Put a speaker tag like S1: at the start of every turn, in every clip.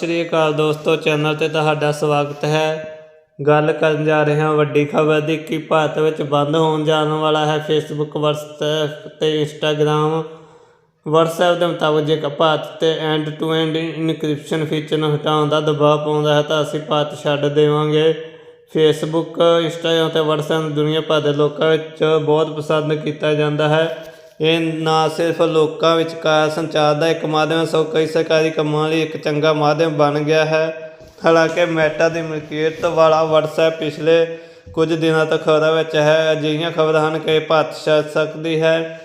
S1: ਸ਼੍ਰੀ ਅਕਾਲ ਦੋਸਤੋ, ਚੈਨਲ ਤੇ ਤੁਹਾਡਾ ਸਵਾਗਤ ਹੈ। ਗੱਲ ਕਰਨ ਜਾ ਰਹੇ ਹਾਂ, ਵੱਡੀ ਖਬਰ ਦੀ ਕਿ ਭਾਰਤ ਵਿੱਚ ਬੰਦ ਹੋਣ ਜਾਣ ਵਾਲਾ ਹੈ ਫੇਸਬੁੱਕ WhatsApp ਤੇ Instagram WhatsApp ਦੇ ਮੁਤਾਬਕ ਜੇਕਰ ਭਾਰਤ ਤੇ end to end encryption feature ਨੂੰ ਹਟਾਉਣ ਦਾ ਦਬਾਅ ਪਾਉਂਦਾ ਹੈ ਤਾਂ ਅਸੀਂ ਭਾਰਤ ਛੱਡ ਦੇਵਾਂਗੇ। ਫੇਸਬੁੱਕ ਇੰਸਟਾਗ੍ਰਾਮ ਤੇ WhatsApp ਨੂੰ ਦੁਨੀਆ ਭਰ ਦੇ ਲੋਕਾਂ ਵਿੱਚ ਬਹੁਤ ਪਸੰਦ ਕੀਤਾ ਜਾਂਦਾ ਹੈ। ਇਹ ਨਾ ਸਿਰਫ ਲੋਕਾਂ ਵਿਚਕਾਰ ਸੰਚਾਰ ਦਾ ਇੱਕ ਮਾਧਿਅਮ ਹੈ, ਸਗੋਂ ਕਈ ਸਰਕਾਰੀ ਕੰਮਾਂ ਲਈ ਇੱਕ ਚੰਗਾ ਮਾਧਿਅਮ ਬਣ ਗਿਆ ਹੈ। ਹਾਲਾਂਕਿ ਮੈਟਾ ਦੀ ਮਲਕੀਅਤ ਵਾਲਾ WhatsApp ਪਿਛਲੇ ਕੁਝ ਦਿਨਾਂ ਤੋਂ ਖਬਰਾਂ ਵਿੱਚ ਹੈ ਅਜਿਹੀਆਂ ਖਬਰਾਂ ਹਨ ਕਿ ਭਾਰਤ ਛੱਡ ਸਕਦੀ ਹੈ।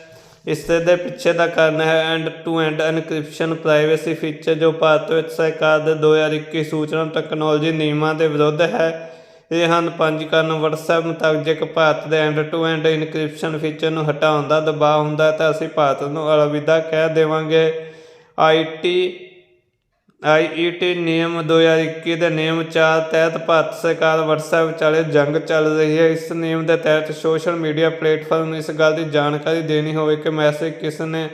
S1: ਇਸ ਦੇ ਪਿੱਛੇ ਦਾ ਕਾਰਨ ਹੈ end to end encryption privacy feature ਜੋ ਭਾਰਤ ਵਿੱਚ ਸਰਕਾਰ ਦੇ 2021 ਸੂਚਨਾ ਟੈਕਨੋਲੋਜੀ ਨਿਯਮਾਂ ਦੇ ਵਿਰੁੱਧ ਹੈ। ਇਹ ਹਨ ਪੰਜੀਕਰਨ WhatsApp ਮੁਤਾਬਕ ਜੇਕਰ ਭਾਰਤ ਦੇ end to end encryption feature ਨੂੰ ਹਟਾਉਣ ਦਾ ਦਬਾਅ ਹੁੰਦਾ, ਤਾਂ ਅਸੀਂ ਭਾਰਤ ਨੂੰ ਅਲਵਿਦਾ ਕਹਿ ਦੇਵਾਂਗੇ। ਆਈਟੀ ਆਈਈਟੀ ਨਿਯਮ 2021 ਦੇ ਨਿਯਮ 4 ਤਹਿਤ ਭਾਰਤ ਸਰਕਾਰ WhatsApp ਵਿਚਾਲੇ ਜੰਗ ਚੱਲ ਰਹੀ ਹੈ। ਇਸ ਨਿਯਮ ਦੇ ਤਹਿਤ ਸੋਸ਼ਲ ਮੀਡੀਆ ਪਲੇਟਫਾਰਮ ਨੂੰ ਇਸ ਗੱਲ ਦੀ ਜਾਣਕਾਰੀ ਦੇਣੀ ਹੋਵੇ ਕਿ ਮੈਸੇਜ ਕਿਸ ਨੇ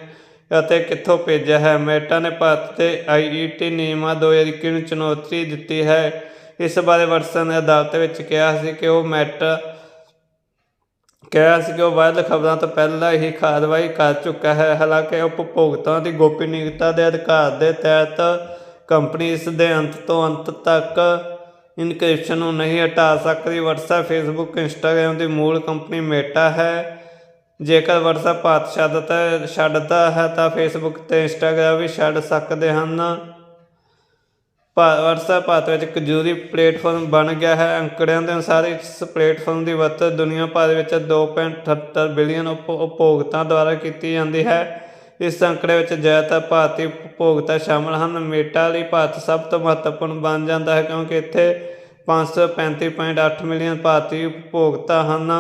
S1: ਅਤੇ ਕਿੱਥੋਂ ਭੇਜਿਆ ਹੈ। ਮੈਟਾ ਨੇ ਭਾਰਤ ਤੇ ਆਈਈਟੀ ਨਿਯਮਾਂ 2021 ਨੂੰ ਚੁਣੌਤੀ ਦਿੱਤੀ ਹੈ। ਇਸ ਬਾਰੇ WhatsApp ਨੇ ਅਦਾਲਤ ਵਿੱਚ ਕਿਹਾ ਸੀ ਕਿ ਉਹ ਮੈਟਾ ਕਿਹਾ ਸੀ ਕਿ ਉਹ ਵਾਇਰਲ ਖਬਰਾਂ ਤੋਂ ਪਹਿਲਾਂ ਹੀ ਕਾਰਵਾਈ ਕਰ ਚੁੱਕਾ ਹੈ। ਹਾਲਾਂਕਿ ਉਪਭੋਗਤਾ ਦੀ ਗੋਪਨੀਯਤਾ ਦੇ ਅਧਿਕਾਰ ਦੇ ਤਹਿਤ ਕੰਪਨੀ ਇਸ ਦੇ ਅੰਤ ਤੋਂ ਅੰਤ ਤੱਕ ਇਨਕ੍ਰਿਪਸ਼ਨ ਨੂੰ ਨਹੀਂ ਹਟਾ ਸਕਦੀ। WhatsApp Facebook Instagram ਦੀ ਮੂਲ ਕੰਪਨੀ ਮੇਟਾ ਹੈ। ਜੇਕਰ WhatsApp ਭਾਰਤ ਛੱਡਦਾ ਛੱਡਦਾ ਹੈ ਤਾਂ Facebook ਤੇ Instagram ਵੀ ਛੱਡ ਸਕਦੇ ਹਨ। WhatsApp ਭਾਰਤ ਵਿੱਚ ਇੱਕ ਜ਼ਰੂਰੀ ਪਲੇਟਫਾਰਮ ਬਣ ਗਿਆ ਹੈ। ਅੰਕੜਿਆਂ ਦੇ ਅਨੁਸਾਰ ਇਸ ਪਲੇਟਫਾਰਮ ਦੀ ਵਰਤੋਂ ਦੁਨੀਆ ਭਰ ਵਿੱਚ 2.78 ਬਿਲੀਅਨ ਉਪ- ਉਪਭੋਗਤਾ ਦੁਆਰਾ ਕੀਤੀ ਜਾਂਦੀ ਹੈ। ਇਸ ਅੰਕੜੇ ਵਿੱਚ ਜ਼ਿਆਦਾਤਰ ਭਾਰਤੀ ਉਪਭੋਗਤਾ ਸ਼ਾਮਲ ਹਨ। ਮੇਟਾ ਲਈ ਭਾਰਤ ਸਭ ਤੋਂ ਮਹੱਤਵਪੂਰਨ ਬਣ ਜਾਂਦਾ ਹੈ ਕਿਉਂਕਿ ਇੱਥੇ 535.8 ਮਿਲੀਅਨ ਭਾਰਤੀ ਉਪਭੋਗਤਾ ਹਨ।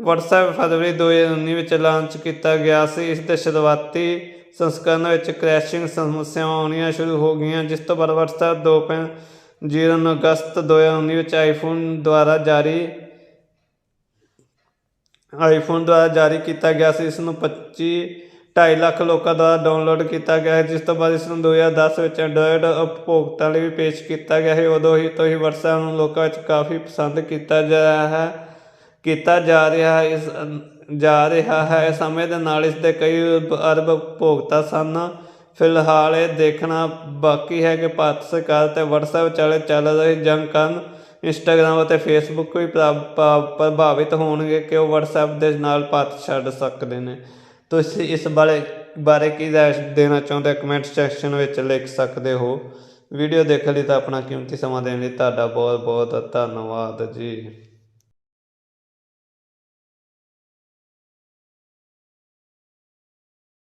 S1: WhatsApp ਫਰਵਰੀ 2019 ਵਿੱਚ ਲਾਂਚ ਕੀਤਾ ਗਿਆ ਸੀ। ਇਸ ਦੇ ਸ਼ੁਰੂਆਤੀ ਸੰਸਕਰਨ ਵਿੱਚ ਕ੍ਰੈਸ਼ਿੰਗ ਸਮੱਸਿਆਵਾਂ ਆਉਣੀਆਂ ਸ਼ੁਰੂ ਹੋ ਗਈਆਂ, ਜਿਸ ਤੋਂ ਬਾਅਦ WhatsApp 2.0 ਅਗਸਤ 2019 ਵਿੱਚ ਆਈਫੋਨ ਦੁਆਰਾ ਜਾਰੀ ਆਈਫੋਨ ਦੁਆਰਾ ਜਾਰੀ ਕੀਤਾ ਗਿਆ ਸੀ ਇਸ ਨੂੰ 25 2.5 ਲੱਖ ਲੋਕਾਂ ਦੁਆਰਾ ਡਾਊਨਲੋਡ ਕੀਤਾ ਗਿਆ ਹੈ, ਜਿਸ ਤੋਂ ਬਾਅਦ ਇਸ ਨੂੰ 2010 ਵਿੱਚ ਐਂਡਰੋਇਡ ਉਪਭੋਗਤਾ ਲਈ ਵੀ ਪੇਸ਼ ਕੀਤਾ ਗਿਆ ਹੈ। ਉਦੋਂ ਹੀ ਤੋਂ ਹੀ WhatsApp ਨੂੰ ਲੋਕਾਂ ਵਿੱਚ ਕਾਫੀ ਪਸੰਦ ਕੀਤਾ ਜਾ ਰਿਹਾ ਹੈ, ਕੀਤਾ ਜਾ ਰਿਹਾ ਹੈ, ਇਸ ਜਾ ਰਿਹਾ ਹੈ। ਸਮੇਂ ਦੇ ਨਾਲ ਇਸ ਦੇ ਕਈ ਅਰਬ ਉਪਭੋਗਤਾ ਸਨ। ਫਿਲਹਾਲ ਇਹ ਦੇਖਣਾ ਬਾਕੀ ਹੈ ਕਿ ਭਾਰਤ ਸਰਕਾਰ ਤੇ WhatsApp ਵਿਚਾਲੇ ਚੱਲ ਰਹੀ ਜੰਗ ਕਾਰਨ ਇੰਸਟਾਗ੍ਰਾਮ ਅਤੇ ਫੇਸਬੁੱਕ ਵੀ ਪ੍ਰਾ- ਪ- ਪ੍ਰਭਾਵਿਤ ਹੋਣਗੇ ਕਿ ਉਹ WhatsApp ਦੇ ਨਾਲ ਭਾਰਤ ਛੱਡ ਸਕਦੇ ਨੇ। ਤੁਸੀਂ ਇਸ ਬਾਰੇ ਬਾਰੇ ਕੀ ਰਾਏ ਦੇਣਾ ਚਾਹੁੰਦੇ ਕਮੈਂਟ ਸੈਕਸ਼ਨ ਵਿੱਚ ਲਿਖ ਸਕਦੇ ਹੋ। ਵੀਡੀਓ ਦੇਖਣ ਲਈ ਤਾਂ ਆਪਣਾ ਕੀਮਤੀ ਸਮਾਂ ਦੇਣ ਲਈ ਤੁਹਾਡਾ ਬਹੁਤ ਬਹੁਤ ਧੰਨਵਾਦ ਜੀ।